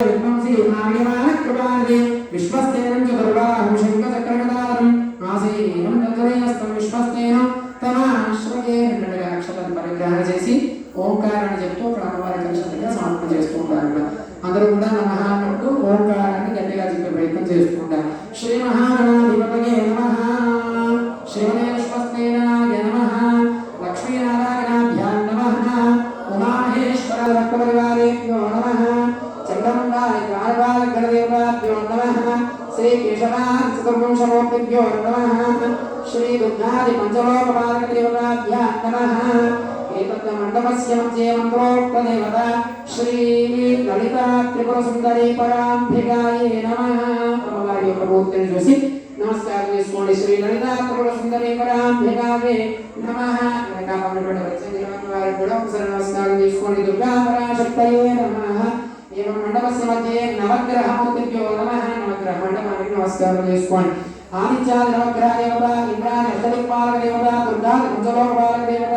విద్వంసి నాగయమాన కృపానిధి విశ్వస్తేనం చ శంఖచక్రగదారం ఆసీనం తద్వయస్తం విశ్వస్తేనం అక్షరాన్ని పరిగ్రహణ చేసి ఓంకారాన్ని చెప్తూ అక్కడ అమ్మవారి కలిసినట్టుగా సమర్పణ చేస్తూ ఉంటారు అందరూ కూడా నమః అంటూ ఓంకారాన్ని గట్టిగా చెప్పే ప్రయత్నం చేస్తూ ఉంటారు. శ్రీ మహాగణాధిపతయే నమః. మధ్యే మంత్రోక్తదేవత శ్రీ లలితా త్రిపుర సుందరి పరాంభికాయే నమః అమ్మవారి యొక్క మూర్తిని చూసి నమస్కారం చేసుకోండి శ్రీ లలితా త్రిపుర సుందరి పరాంభికాయే నమః వెనక ఉన్నటువంటి వచ్చిన వారికి కూడా ఒకసారి నమస్కారం చేసుకోండి దుర్గా పరాశక్తయే నమః ఏమో మండపస్య మధ్యే నవగ్రహమూర్తిభ్యో నమ నవగ్రహ మండపానికి నమస్కారం చేసుకోండి ఆదిత్యాది నవగ్రహ దేవత ఇంద్రాది అష్టదిక్పాలక దేవత దుర్గా దేవత